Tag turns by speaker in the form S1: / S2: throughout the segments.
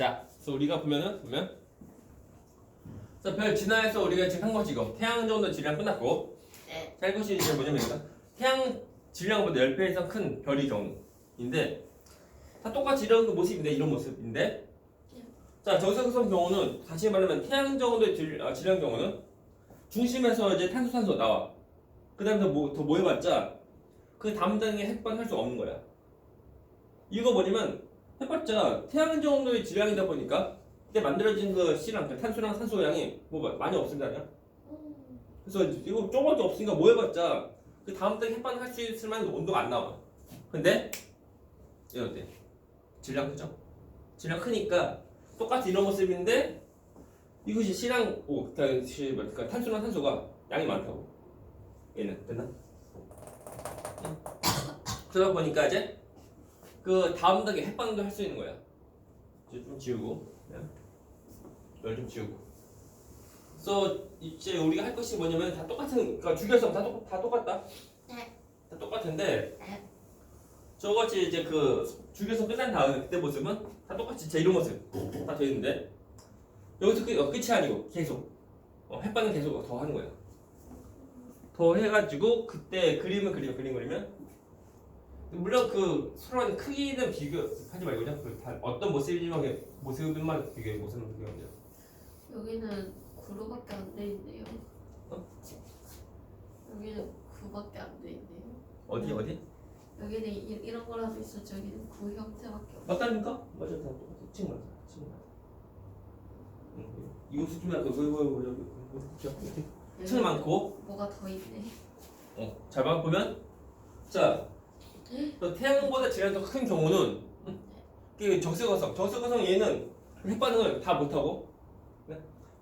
S1: 자, 그래서 우리가 보면은 보면? 자, 별 진화에서 우리가 지금 한 것이 이거. 태양 정도 질량 끝났고.
S2: 네.
S1: 자, 이것이 이제 뭐냐면 이거 태양 질량보다 10배 이상 큰 별이 경우인데 다 똑같이 이런 그 모습인데 이런 모습인데? 자 저세구성 경우는 다시 말하면 태양 정도의 질, 아, 질량 경우는 중심에서 이제 탄소 산소 나와. 그 다음에 뭐, 더 모여봤자 그 단계 핵반할 수 없는 거야. 이거 뭐냐면 해봤자 태양 정도의 질량이다 보니까 그때 만들어진 그 C랑 그 탄소랑 산소 양이 뭐 많이 없습니다 아니야? 그래서 이거 조금밖에 없으니까 뭐 해봤자 그 다음 단계 핵반을 할수 있을 만한 온도가 안 나와. 근데 이거 어때? 질량 크죠? 질량 크니까 똑같이 이런 모습인데 이것이 C랑 O, 그러니까 시- 그러니까 탄소랑 산소가 양이 많다고. 얘는 됐나? 응. 그러다 보니까 이제 그 다음 단계 핵반도 할 수 있는 거야. 이제 좀 지우고, 열좀 지우고. 그래서 이제 우리가 할 것이 뭐냐면 다 똑같은 그러니까 주결성 다, 똑, 다 똑같다.
S2: 네.
S1: 다 똑같은데
S2: 네.
S1: 저것이 이제 그 주결성 끝난 다음에 그때 모습은 다 똑같이 제 이런 모습 다돼 있는데 여기서 끝, 어, 끝이 아니고 계속 어, 햇반은 계속 더 하는 거야. 더 해가지고 그때 그림을 그리면 그림 그리면 물론 그 서로 크기는 비교하지 말고 그냥 그다 어떤 모습이지만 모습만 비교해 모습만 비교하면 돼요.
S2: 여기는 구로밖에 안 돼 있네요.
S1: 어?
S2: 여기는 구밖에 안 돼 있네요.
S1: 어디 어디?
S2: 여기는 이, 이런 거라도 있어 저기는 구 형태밖에 없어.
S1: 맞다니까? 맞아, 다 똑같아. 친구 맞아, 친구 맞아. 응, 이거 수준이야. 그거 이거 이거 이거 이거 층 많고,
S2: 뭐가 더 있네.
S1: 어, 잘 봐. 보면, 자, 또 태양보다 질량이 더 큰 경우는 응? 그 적색거성, 적색거성 얘는 핵반응을 다 못하고, 네?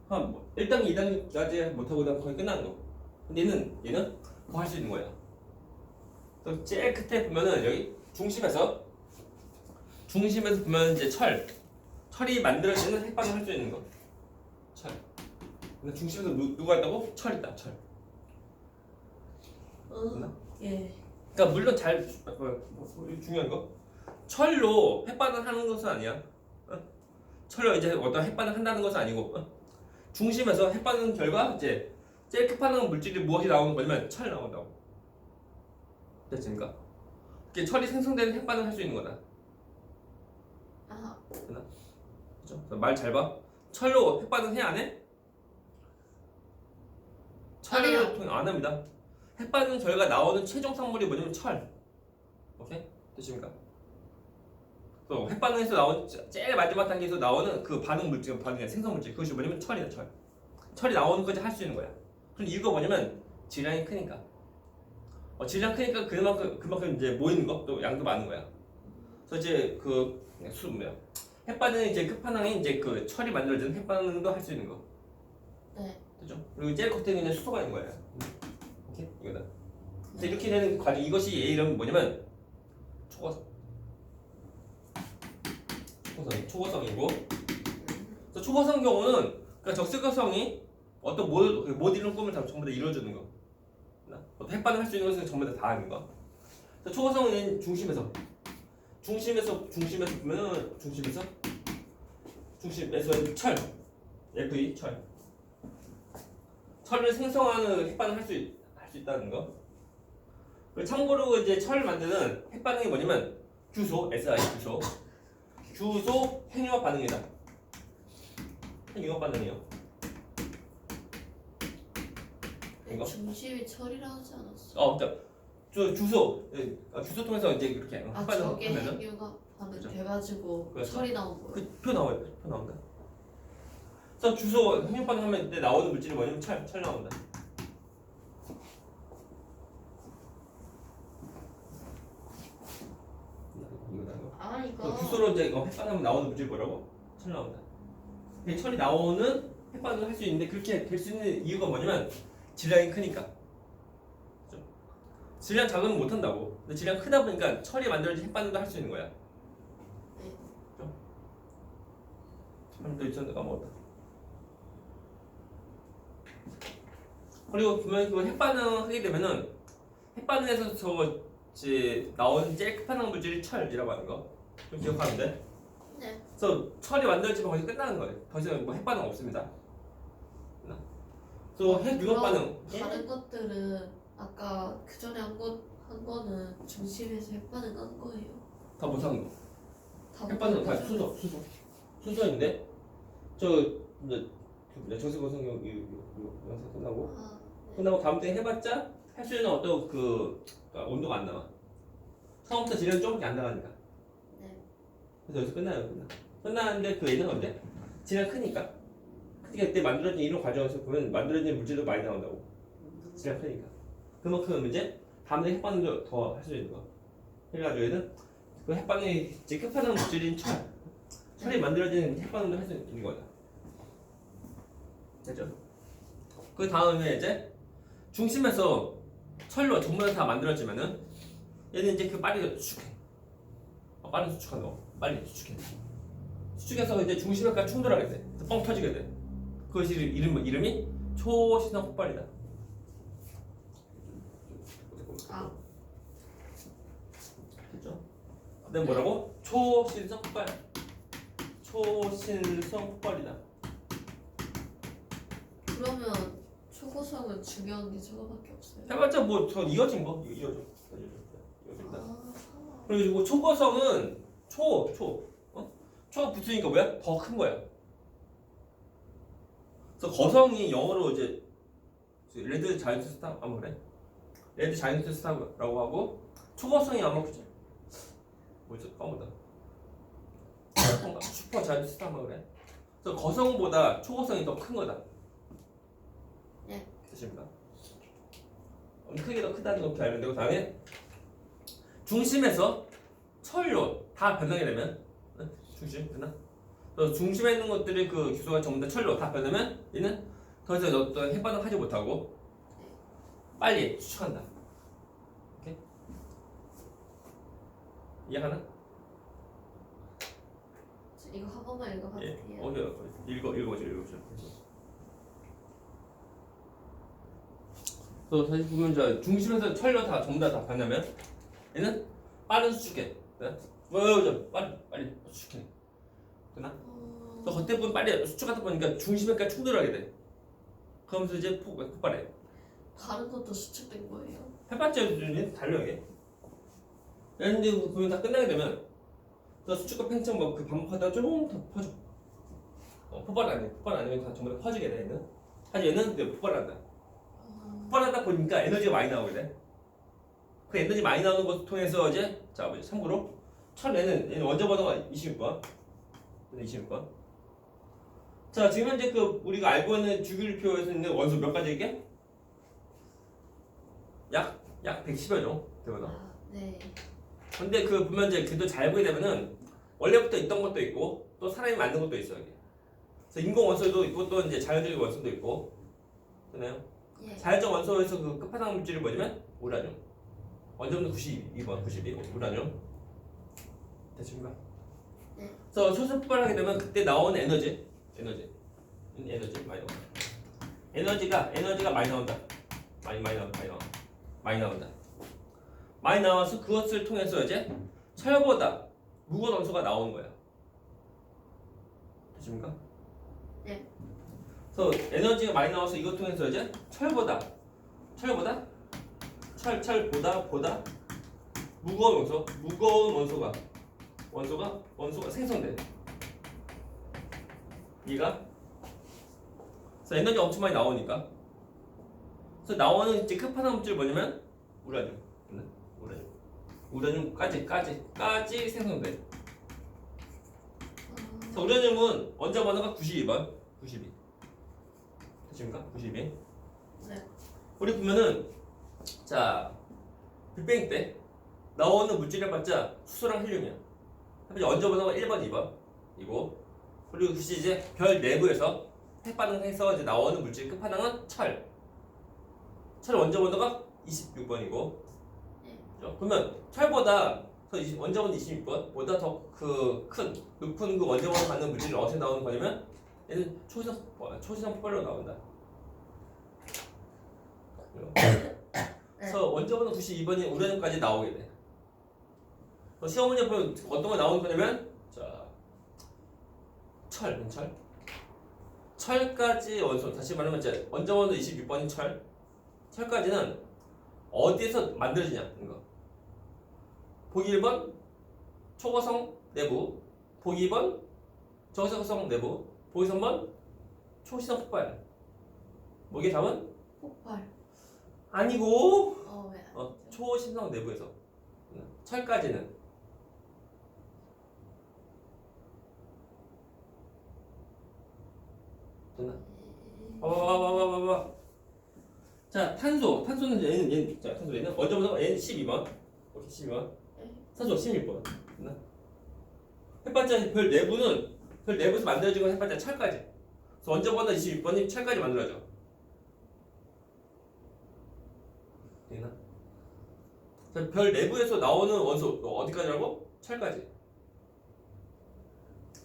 S1: 한 뭐, 1단계, 2단계까지 못하고 그다음 거의 끝나는 거. 근데 얘는 얘는 더 할 수 있는 거야. 또 제일 끝에 보면은 여기 중심에서 중심에서 보면 이제 철 철이 만들어지는 핵반을 할 수 있는 거. 철. 근데 중심에서 누, 누가 있다고? 철 있다. 철.
S2: 어? 예.
S1: 그러니까 물론 잘 뭐, 뭐, 뭐, 중요한 거 철로 핵반을 하는 것은 아니야. 어? 철로 이제 어떤 핵반을 한다는 것은 아니고 어? 중심에서 핵반응 결과 이제 제일 끝반응 물질이 무엇이 나오는 거냐면 철 나온다고. 됐습니까? 이게 철이 생성되는 핵반응을 할 수 있는 거다.
S2: 아,
S1: 그죠? 말 잘 봐. 철로 핵반응 해안 해? 철을 통해 안 합니다. 핵반응 결과 나오는 최종 산물이 뭐냐면 철. 오케이? 됐습니까? 또 핵반응에서 나온 제- 제일 마지막 단계에서 나오는 그 반응 물질, 반응의 생성 물질 그것이 뭐냐면 철이다 철. 철이 나오는 것까지 할 수 있는 거야. 그럼 이유가 뭐냐면 질량이 크니까. 어, 질량 크니까 그만큼 그만큼 이제 모이는 거 또 양도 많은 거야. 그래서 이제 그 수 뭐야? 핵반응 이제 끝판왕이 이제 그 철이 만들어지는 핵반응도 할 수 있는 거.
S2: 네.
S1: 그죠? 그리고 제일 겉에 있는 수소가 있는 거예요. 이거다. 그래서 이렇게 되는 과정 이것이 얘 이름 뭐냐면 초고성. 초고성 초고성이고. 그래서 초고성 경우는 그러니까 적색거성이 어떤 못, 못 이룬 꿈을 다 전부 다 이루어주는 거. 나? 어떤 핵반응 할수 있는 것을 전부 다 다 하는 거. 그래서 초고성은 중심에서 중심에서 중심에서 보면은 중심에서 중심에서 철 Fe 철 철을 생성하는 핵반응 할수 할 수 있다는 거. 참고로 이제 철을 만드는 핵반응이 뭐냐면 규소 SI 규소 규소 핵융합 반응이다. 핵융합 반응이요. 이거?
S2: 중심이 철이라 하지 않았어.
S1: 어, 그러니까 저 주소 예, 아, 주소 통해서 이제 이렇게
S2: 아,
S1: 핵반응
S2: 저게
S1: 하면은
S2: 핵융합 반응
S1: 그죠.
S2: 돼가지고
S1: 그렇죠.
S2: 철이 나온 거예요.
S1: 그표 나와요. 표 나온다. 그래서 주소 핵융합 반응하면 때 나오는 물질이 뭐냐면 철, 철 나온다. 이거 이거.
S2: 아,
S1: 그
S2: 이거.
S1: 주소로 이제 이거 핵반응하면 나오는 물질 뭐라고? 철 나온다. 근데 철이 나오는 핵반응을 할 수 있는데 그렇게 될 수 있는 이유가 뭐냐면 질량이 크니까. 그죠? 질량 작으면 못 한다고. 근데 질량 크다 보니까 철이 만들어진 핵반응도 할 수 있는 거야.
S2: 네.
S1: 한또 있었는데 까먹었다. 그리고 보면 그 핵반응 하게 되면은 핵반응에서 저 이제 나온 제일 끝판왕 물질이 철이라고 하는 거. 좀 기억하면 돼.
S2: 네.
S1: 그래서 철이 만들어지면 거기서 끝나는 거예요. 더 이상 뭐 핵반응 없습니다. 그래서 핵 융합 반응.
S2: 다른 것들은 아까 그 전에 한 거, 한 거는 중심에서 핵반응 한 거예요.
S1: 다 못하는 거.
S2: 다
S1: 핵반응 다
S2: 못하는
S1: 순서, 순서. 순서인데 저 이제 그 뭐냐 정세고 성경 이- 이- 이 영상 끝나고
S2: 아, 네.
S1: 끝나고 다음 때 해봤자 할 수 있는 어떤 그 그러니까 온도가 안 나와. 처음부터 지름 조금밖에 안 나가니까.
S2: 네.
S1: 그래서 여기서 끝나요. 끝나. 끝나는데 그 얘는 언제? 질량 크니까. 크니까 그때 만들어진 이론 과정에서 보면 만들어진 물질도 많이 나온다고. 질량 크니까. 그만큼 이제 다음에 핵반응도 더 할 수 있는 거. 그래가지고 얘는 그 핵반응이 이제 끝판왕 물질인 철. 철이 만들어진 핵반응도 할 수 있는 거다. 됐죠? 그 다음에 이제 중심에서 철로 전부 다 만들어지면은 얘는 이제 그 빨리 수 축해. 어, 빨리 수축한다. 빨리 수축해. 수축해서 이제 중심과 충돌하게 돼. 그래서 뻥 터지게 돼. 그것이 이름 이름이 초시선 폭발이다.
S2: 아,
S1: 됐죠? 그다음 뭐라고? 초신성 폭발. 초신성 폭발이다.
S2: 그러면 초고성은 중요한 게 저거밖에 없어요.
S1: 해봤자 뭐더 이어진 거 이어- 이어져. 이어진 그리고 초고성은 초, 초, 어? 초가 붙으니까 뭐야? 더 큰 거야. 그래서 거성이 영어로 이제 레드 자이언트 스타 아마 그래. 레드 자이언트 스타라고 하고 초거성이 아마 그지. 뭐지? 까먹다. 슈퍼 자이언트 스타 아마 그래. 그래서 거성보다 초거성이 더 큰 거다.
S2: 네.
S1: 됐습니다. 음, 크게 더 크다는 거 알면 되고 다음에 중심에서 철로 다 변하게 되면 응? 중심 되나? 그래서 중심에 있는 것들이 그 기소가 전부 다 철로 다 변하면 얘는 더 이상 어떤 해반응 하지 못하고 빨리 수축한다. 오케이? 이해하나?
S2: 저 이거 한 번만 읽어봐도
S1: 예.
S2: 돼요?
S1: 어, 예. 읽어 읽어줘 읽어줘. 또 다시 보면 저 중심에서 철로 다 전부 다, 다 변하면 얘는 빠른 수축해. 네? 뭐저 빨리 빨리 수축해. 되나?
S2: 어,
S1: 또 겉에 보면 빨리 수축하다 보니까 중심에까지 충돌하게 돼. 그러면서 이제 폭, 폭발해.
S2: 다른 것도 수축된 거예요.
S1: 해봤자 수준이 달려 이게. 그런데 보면 다 끝나게 되면 또 수축과 팽창 뭐그 반복하다가 조금 더 퍼져. 어, 폭발 안 해. 폭발 안 하면 다 전부 다 퍼지게 돼 얘는. 하지만 얘는 이제 폭발한다.
S2: 어,
S1: 폭발하다 보니까 에너지가 많이 나오게 돼. 그 에너지 많이 나오는 것을 통해서 이제 자 뭐지 참고로 철에는 얘는 원자 번호가 26번. 26번. 자 지금 현재 그 우리가 알고 있는 주기율표에서 있는 원소 몇 가지 이게? 약 약 110여 종 되거든.
S2: 아, 네.
S1: 근데 그 보면 이제 그도 잘 보게 되면은 원래부터 있던 것도 있고 또 사람이 만든 것도 있어 이게. 그래서 인공 원소도 있고 또 이제 자연적인 원소도 있고. 그나요?
S2: 예.
S1: 자연적 원소에서 그 끝판왕 물질이 뭐냐면 우라늄. 원점도 92번, 92 우라늄. 됐습니까?
S2: 네.
S1: 그래서 초선 폭발하게 되면 그때 나오는 에너지, 에너지, 에너지 많이 나온다. 에너지가 에너지가 많이 나온다. 많이 많이 나온다. 많이 나와. 많이 나온다. 많이 나와서 그것을 통해서 이제 철보다 무거운 원소가 나오는 거야. 됐습니까?
S2: 네.
S1: 그래서 에너지가 많이 나와서 이것 통해서 이제 철보다 철보다 철 철보다 보다 무거운 원소 무거운 원소가 원소가 원소가 생성돼. 이가 그래서 에너지 엄청 많이 나오니까 그래서 나오는 이제 끝판왕 물질 뭐냐면 우라늄 네? 우라늄 우라늄까지 까지 까지 생성돼.
S2: 어,
S1: 우라늄은 원자 번호가 92번 92 됐습니까? 92
S2: 네.
S1: 우리 보면은 자 빅뱅 때 나오는 물질 해봤자 수소랑 헬륨이야. 해봤자 원자 번호가 1번, 2번 이고 그리고 혹시 이제 별 내부에서 핵반응해서 이제 나오는 물질 끝판왕은 철. 철 원자 번호가 26번이고.
S2: 네.
S1: 그러면 철보다 원자 번호 26번보다 더 그 큰 높은 그 원자 번호 갖는 물질이 어디서 나오는 거냐면 얘는 초시성 폭발, 초시성 폭발로 나온다. 그래서 원자번호 92번이 우라늄까지 나오게 돼. 시험 문제 보면 어떤 거 나오는 거냐면 자 철, 철. 철까지 원소 다시 말하면 이제 원자번호 26번인 철. 철까지는 어디에서 만들어지냐 이거. 보기 1번 초고성 내부, 보기 2번 저고성 내부, 보기 3번 초시성 폭발. 뭐게 답은?
S2: 폭발.
S1: 아니고
S2: 어, 왜? 안
S1: 어,
S2: 되죠?
S1: 초신성 내부에서 철까지는 됐나? 봐봐봐봐봐봐. 자 탄소 탄소는 얘는 얘는 자 탄소 얘는 언제부터 얘는 12번 오케이 12번
S2: 네.
S1: 산소 16번 됐나? 햇반자 별 내부는 별 내부에서 만들어진 건 햇반자 철까지 그래서 언제보다 26번이 철까지 만들어져 되나? 자, 별 내부에서 나오는 원소 또 어디까지라고? 철까지.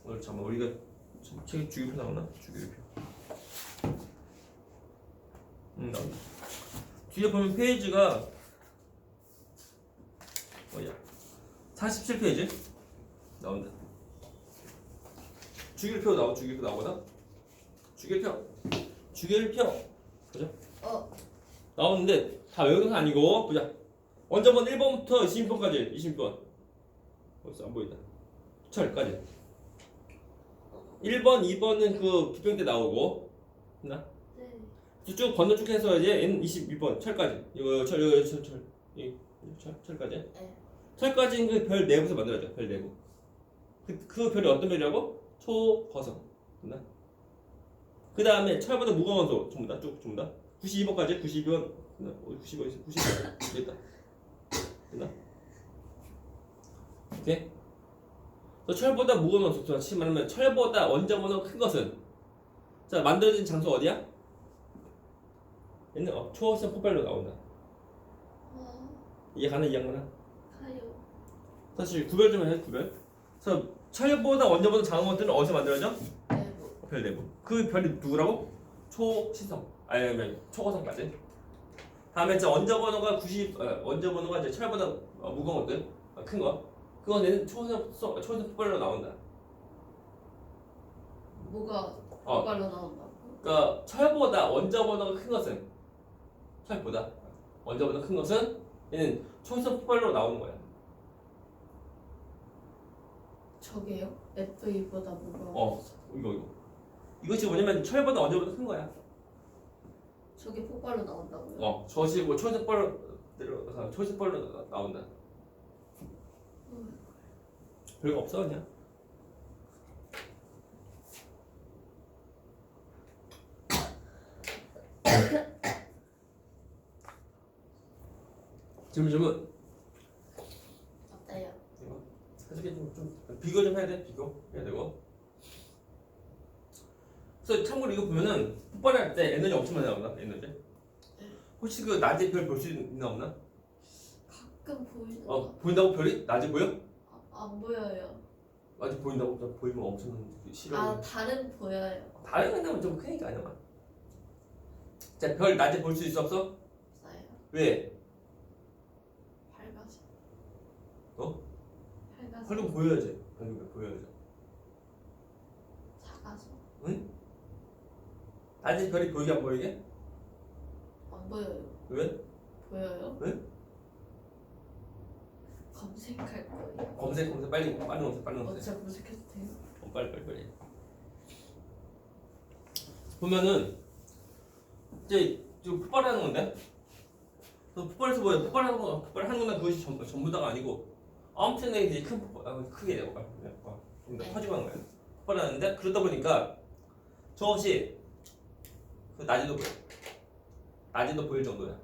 S1: 오늘 잠깐 우리가 참 책에 주기표 나오나? 주기표 음 나온다. 뒤에 보면 페이지가 뭐야 47페이지? 나온다. 주기표 나오 주기표 나오거든 주기표 주기표 보자
S2: 어,
S1: 나오는데 다 외우는 건 아니고 보자 원자번 1번부터 20번까지 20번. 벌써 안 보인다. 철까지. 1번 2번은 그 기평 때 나오고. 나?
S2: 네.
S1: 쭉 건너 쭉 해서 이제 N 22번 철까지. 이거 철 이거 철철. 이 철, 철까지.
S2: 네.
S1: 철까지는 그 별 내부에서 만들어져 별 내부. 그, 그 별이 어떤 별이라고? 초거성. 됐나? 그 다음에 철보다 무거운 원소. 전부 다 쭉 전부 다. 92번까지 92번. 됐나? 어디 92번 있어 92번 됐다 됐나? 오케이 또 철보다 무거운 원소 다시 말하면 철보다 원자번호 큰 것은 자 만들어진 장소 어디야? 얘는 어, 초호성 폭발로 나온다
S2: 어,
S1: 이해 가나 이해 안 가나?
S2: 가요.
S1: 사실 구별 좀 해 구별. 그래서 철보다 원자보다 작은 것들은 어디서 만들어져?
S2: 내부.
S1: 별 내부. 그 별이 누구라고? 초시성. 아니 아니 초고성까지. 다음에 이제 원자 번호가 90 어, 원자 번호가 이제 철보다 어, 무거운 것들 어, 큰 거. 그거는 초고성 소- 초고성 폭발로 나온다.
S2: 뭐가
S1: 어.
S2: 폭발로 나온다고?
S1: 그러니까 철보다 원자 번호가 큰 것은 철보다 원자보다 큰 것은 얘는 초고성 폭발로 나오는 거야.
S2: 저게요? FE보다 뭐가?
S1: 어 이거 이거. 이것이 뭐냐면 철보다 원자보다 큰 거야.
S2: 저게 폭발로 나온다고요?
S1: 어, 저시 뭐 초색벌로 들어가서 초색벌로 나- 나온다.
S2: 음.
S1: 별거 없어 그냥. 질문 질문.
S2: 어때요?
S1: 이거 솔직히 좀, 좀 비교 좀 해야 돼 비교 해야 되고. 그래서 참고로 이거 보면은 폭발 할 때 에너지 엄청 많이 나온다 에너지. 혹시 그 낮에 별 볼 수 있나 없나?
S2: 가끔 보이는
S1: 어
S2: 거.
S1: 보인다고 별이 낮에 보여?
S2: 아, 안 보여요.
S1: 낮에 보인다고 나 보이면 엄청 싫어.
S2: 아, 다른 보여요.
S1: 다른 애는 좀 크니까 아니야. 자, 별 낮에 볼 수 있어 없어?
S2: 없어요.
S1: 왜?
S2: 밝아서.
S1: 어?
S2: 밝아서.
S1: 별은 보여야지. 별은 보여야지.
S2: 작아서.
S1: 낮에 별이 보이게 안 보이게?
S2: 안 보여요.
S1: 왜?
S2: 보여요?
S1: 왜?
S2: 검색할 거예요.
S1: 검색 검색 빨리 빨리 검색 빨리
S2: 어,
S1: 검색.
S2: 진짜 검색해도 돼요?
S1: 어, 빨리 빨리 빨리. 보면은 이제 지금 폭발하는 건데. 그 폭발해서 뭐야? 폭발하는 거 폭발하는 거는 그것이 전, 전부 다가 아니고 엄청나게 이제 큰 폭발, 아, 크게 되고 좀더
S2: 네.
S1: 퍼지고 하는 거예요. 폭발하는데 그러다 보니까 저것이 그 낮에도 보여. 낮에도 보일 정도야.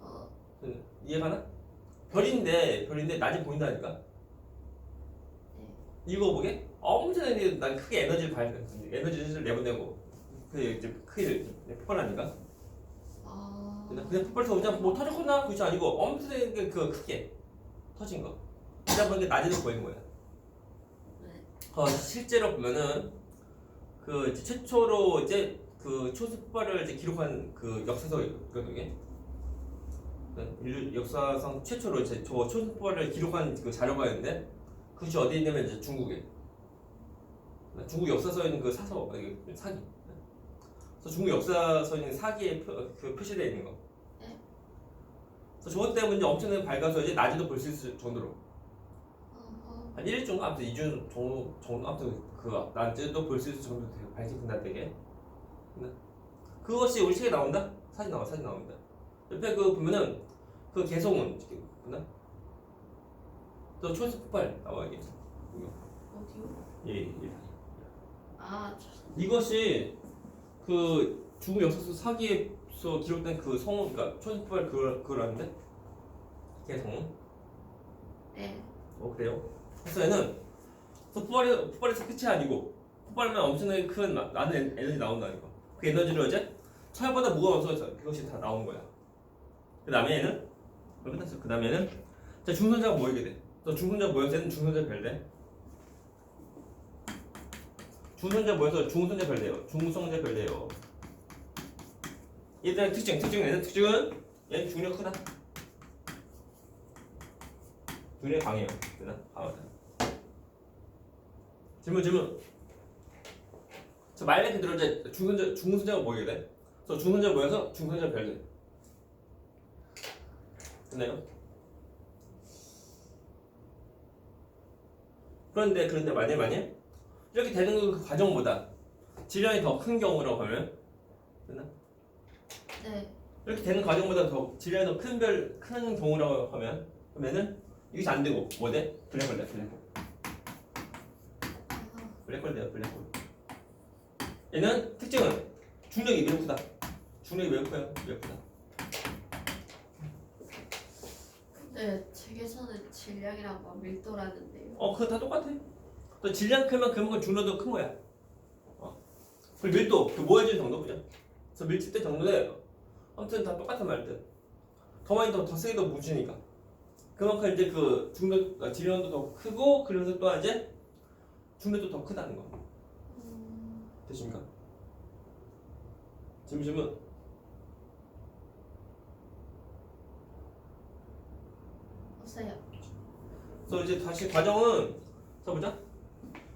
S2: 어,
S1: 그, 이해가나? 별인데 별인데 낮에 보인다니까.
S2: 네.
S1: 이거 보게 엄청나게 난 크게 에너지를 발해 에너지를 내보내고 그 이제 크게 폭발하니까.
S2: 아.
S1: 그냥 그냥 폭발해서 그냥 뭐 터졌구나 그것이 아니고 엄청나게 그 크게 터진 거. 그러다 보니까 낮에도 보이는 거야.
S2: 네.
S1: 어, 실제로 보면은 그 이제 최초로 이제 그 초수 폭발을 이제 기록한 그 역사서거든요. 네, 인류 역사상 최초로 이제 저 초수 폭발을 기록한 그 자료가 있는데 그것이 어디 있냐면 이제 중국에. 중국 역사 써 있는 그 사서 아니, 그 사기. 그래서 중국 역사 써 있는 사기에 표, 그 표시되어 있는 거.
S2: 네.
S1: 그래서 저것 때문에 이제 엄청나게 밝아서 이제 낮에도 볼 수 있을 정도로. 한 1일 정도 아무튼 2주 정도 정도 아무튼 그 낮에도 볼 수 있을 정도 되게 밝게 빛나되게. 네. 그것이 우리 책에 나온다? 사진 나와 사진 나옵니다. 옆에 그 보면은 그 개성은 보나? 또 초수 폭발 나와 이게.
S2: 어디요?
S1: 예, 예.
S2: 아, 저,
S1: 이것이 그 중국 역사서 사기에서 기록된 그 성우, 그러니까 초승포발 그걸 그거라는데 개성.
S2: 네.
S1: 어 그래요? 그래서 얘는 그래서 폭발이 폭발에서 끝이 아니고 폭발하면 엄청나게 큰 많은 에- 에너지 나온다는 거. 그 에너지를 이제 철보다 무거워서 그것이 다 나온 거야. 그 다음에 얘는 뭐 끝났어. 그 다음에는 자 중선자가 모이게 돼. 또 중선자 모여서 얘는 중선자 별대. 중선자 모여서 중선자 별대요. 중성자 별대요. 얘들의 특징, 특징 얘는 특징은 얘는 중력 크다. 중력이 강해요. 되나? 강하다. 질문 질문. 저 말만 그대로 이제 중선자 중선자가 모이게 돼. 그래서 중선자 모여서 중선자 별대. 됐나요? 그런데 그런데 만약 만약 이렇게 되는 그 과정보다 질량이 더 큰 경우라고 하면 됐나?
S2: 네.
S1: 이렇게 되는 과정보다 더 질량이 더 큰 별 큰 경우라고 하면 그러면은 이것이 안 되고 뭐 돼? 블랙홀 돼 블랙홀
S2: 아하.
S1: 블랙홀 돼요 블랙홀 얘는 특징은 중력이 매우 크다. 중력이 매우 커요. 매우 크다.
S2: 근데 책에서는 질량이랑 막 밀도라는데요.
S1: 어 그거 다 똑같아. 또 질량 크면 그만큼 중력도 큰 거야. 어. 그리고 밀도 그 모여진 정도 보자 그래서 밀집대 정도에 아무튼 다 똑같은 말들. 더 많이 더, 더 세게 더 묻히니까. 그만큼 이제 그 중력 아, 질량도 더 크고 그러면서 또 이제 중력도 더 크다는 거
S2: 음,
S1: 되십니까? 질문 질문
S2: 없어요.
S1: 그래서 이제 다시 과정은 써보자.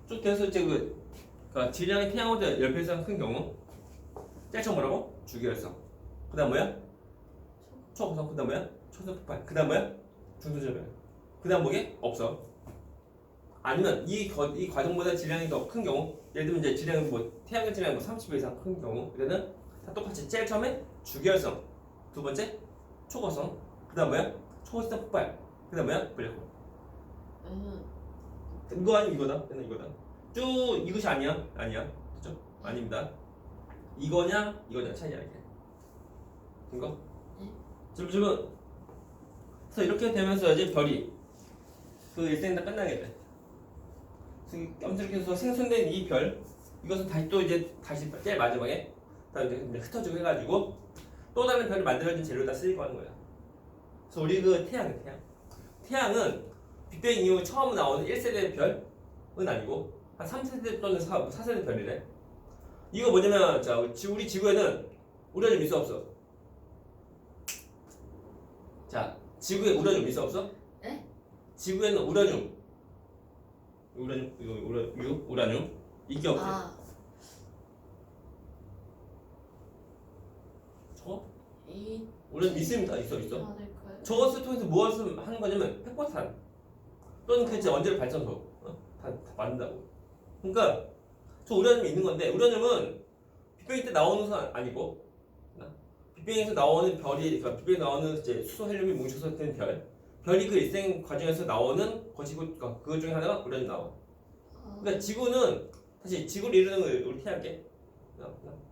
S1: 쭉 돼서 이제 그 그러니까 질량이 태양보다 10배 이상 큰 경우 처음 뭐라고? 주기열성. 그 다음 뭐야? 초고성. 그 다음 뭐야? 초선 폭발. 그 다음 뭐야? 중소절별. 그 다음 뭐게? 없어. 아니면 이, 거, 이 과정보다 질량이 더 큰 경우 예를 들면 이제 질량이 뭐 태양의 질량이 뭐 30배 이상 큰 경우 그때는 다 똑같이 제일 처음에 주기열성 두 번째 초고성 그 다음 뭐야? 초고성 폭발 그 다음 뭐야? 블랙홀
S2: 음,
S1: 이거 아니 이거다. 얘는 이거다. 쭉 이것이 아니야. 아니야. 그죠? 아닙니다. 이거냐 이거냐 차이야 이게. 이거?
S2: 네.
S1: 질문 질문. 그래서 이렇게 되면서 이제 별이 그 일생이 다 끝나게 돼. 그래서 이렇게 해서 생성된 이 별 이것은 다시 또 이제 다시 제일 마지막에 다 이제 흩어지고 해가지고 또 다른 별을 만들어진 재료다 쓰이고 하는 거야. 그래서 우리 그 태양 태양 태양은 빅뱅 이후 처음 나오는 1세대 별은 아니고 한 3세대 또는 4, 4세대 별이래. 이거 뭐냐면 자 지- 우리 지구에는 우라늄 있어 없어? 자 지구에 우라늄 있어 없어?
S2: 네?
S1: 지구에는 우라늄 우라늄 이거 우라 이거 우라늄 있게 없게?
S2: 아,
S1: 저거
S2: 이
S1: 우라늄 있습니다 있어 있어. 저것을 통해서 무엇을 하는 거냐면 핵폭탄 또는 그 이제 원자력 발전소 어? 다, 다 만든다고. 그러니까 저 우라늄이 있는 건데 우라늄은 빅뱅 때 나오는 것은 아니고 나? 빅뱅에서 나오는 별이 그러니까 빅뱅에 나오는 이제 수소 헬륨이 뭉쳐서 된 별. 별이 그 일생 과정에서 나오는 것이고 그러니까 그것 중에 하나가 우라늄 나와.
S2: 아,
S1: 그러니까 지구는 사실 지구를 이루는 거 우리 태양계.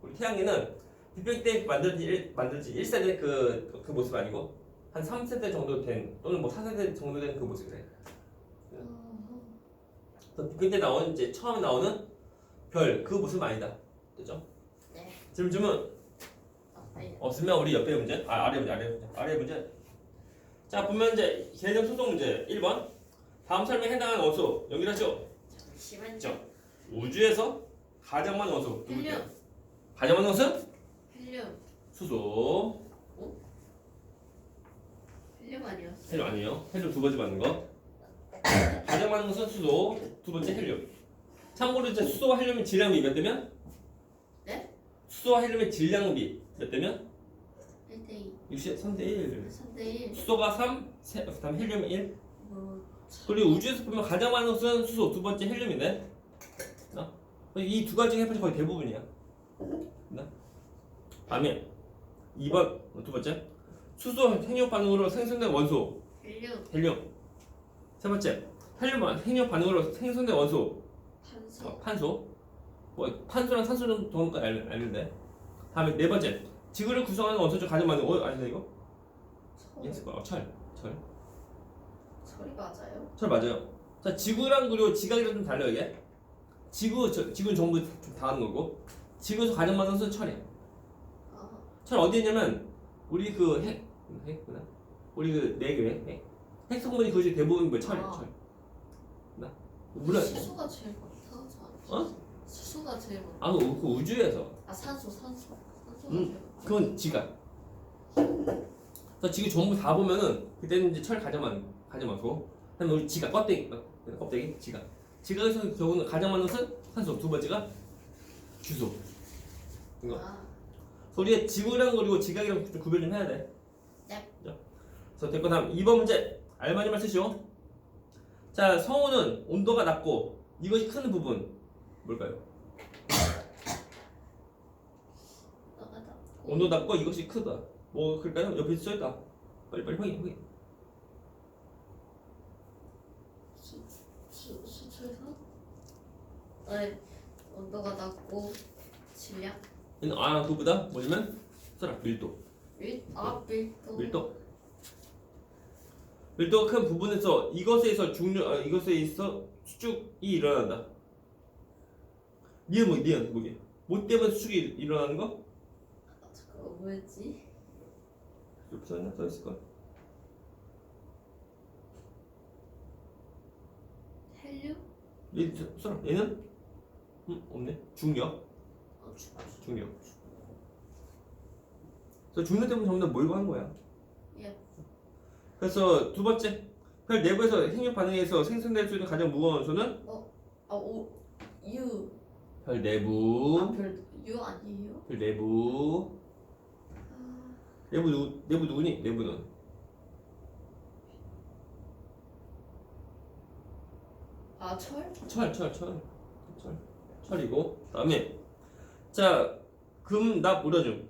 S1: 우리 태양계는 빅뱅 때 만들어진 일, 만들어진 1세대 그, 그 모습 아니고 한 3세대 정도 된 또는 뭐 4세대 정도 된 그 모습이래.
S2: 어허.
S1: 그래서 빅뱅 때 나오는 이제 처음에 나오는 별 그 모습 아니다. 되죠?
S2: 네.
S1: 질문 질문. 없으면 우리 옆에 문제 아 아래 문제 아래 문제 아래 문제. 자 보면 이제 개념 소송 문제 1번 다음 설명에 해당하는 원소 연결하죠.
S2: 잠시만요.
S1: 저. 우주에서 가장 많은 원소?
S2: 헬륨.
S1: 가장 많은 원소?
S2: 헬륨.
S1: 수소.
S2: 헬륨 아니었어요?
S1: 헬륨 아니에요. 헬륨 두 번째 맞는 거. 가장 많은 것은 수소, 두 번째 헬륨. 참고로 이제 수소와 헬륨의 질량비 몇 대면?
S2: 네?
S1: 수소와 헬륨의 질량비 몇 대면?
S2: 1대2
S1: 63대 1.
S2: 3대 1
S1: 수소가 3, 세, 그다음 헬륨이 1.
S2: 뭐
S1: 그리고 우주에서 보면 가장 많은 것은 수소, 두 번째 헬륨인데. 이두 가지 해파리 거의 대부분이야. 나? 다음에 2번 두 번째 수소 핵융합 반응으로 생성된 원소
S2: 1류
S1: 헬륨. 세 번째 헬륨 핵융합 반응으로 생성된 원소 어, 판소. 뭐 판소랑 산소 정도는 알, 알는데. 다음에 네 번째 지구를 구성하는 원소 중 가장 많은 어 아닌데 이거?
S2: 철
S1: 예스 어, 철. 철.
S2: 철이 맞아요?
S1: 철 맞아요. 자 지구랑 그리고 지각이랑 좀 달라요 이게. 지구 저, 지구는 전부 다 하는 거고 지구에서 가장 많은 것은 철이야.
S2: 아
S1: 철 어디 있냐면 우리 그 핵, 핵구나. 우리 그네 개, 핵. 핵 성분이 거의 대부분 뭐 철이야,
S2: 아.
S1: 철. 나 물론
S2: 수소가 제일 많다 저
S1: 어?
S2: 수소가 제일 많다
S1: 아, 그 우- 그 우주에서
S2: 아 산소 산소 산소가
S1: 음.
S2: 제일 많다
S1: 그건 지각. 그래서 지구 전부 다 보면은 그때는 이제 철 가장 많고, 그다음에 우리 지각 껍데기, 어, 껍데기 지각. 지각에서 적은 가장 많은 것은 산소. 두 번째가 주소. 이거.
S2: 아
S1: 그래서 우리가 지구랑 그리고 지각이랑 좀 구별 좀 해야 돼.
S2: 네.
S1: 자, 그래서 됐고 다음 2번 문제 알맞이만 쓰시오. 자, 성우는 온도가 낮고 이것이 큰 부분 뭘까요?
S2: 너가 다
S1: 온도 낮고 이것이 크다. 뭐 그럴까요? 옆에 써 있다. 빨리 빨리 확인 확인.
S2: 수, 수, 수초에서 아니 온도가 낮고 질량
S1: 얘는 아 그보다 뭐냐면 써라 밀도.
S2: 밀, 아 밀도
S1: 밀도. 밀도가 큰 부분에서 이것에서 중력 아, 이것에 있어 수축이 일어난다. 니은 뭐 니은 뭐게? 뭐 때문에 수축이 일어나는 거?
S2: 아, 잠깐 뭐였지?
S1: 옆에 써있나? 써있을 걸.
S2: 헬륨?
S1: 얘 써라. 얘는 음 없네. 중력.
S2: 어, 주,
S1: 중력. 그래서 중력 때문에 전부 다 몰고 하는 거야.
S2: 예.
S1: 그래서 두 번째 별 내부에서 핵융 반응에서 생성될 수 있는 가장 무거운 원소는
S2: 아, 오, 유.
S1: 별 내부.
S2: 아, 별, 유 아니에요?
S1: 별 내부.
S2: 아,
S1: 내부 누구 내부 누구니? 내부는
S2: 아 철?
S1: 철, 철, 철, 철, 철이고 그다음에 자 금, 납, 우려중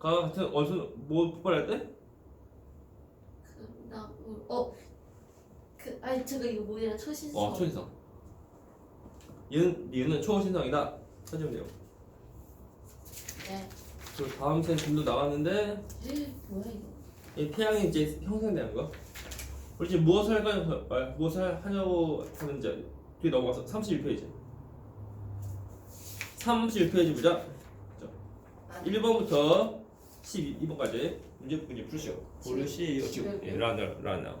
S1: 가 같은 원소는 뭐 폭발할 때?
S2: 그, 나, 우, 어. 그, 아니, 저거 이거 뭐냐, 초신성.
S1: 어, 초신성. 얘는 얘는 초신성이다. 찾으면 돼요.
S2: 네.
S1: 그 다음 생 금도 나왔는데
S2: 에, 뭐야, 이거?
S1: 이 태양이 이제 형성되는 거. 우리 지금 무엇을 할까요? 아, 무엇을 하냐고 하는지 뒤에 넘어가서 31페이지. 31페이지 보자.
S2: 아,
S1: 1번부터 12번까지 문제 문제 풀시오. 고르시오. 지금 예, 라나 라나.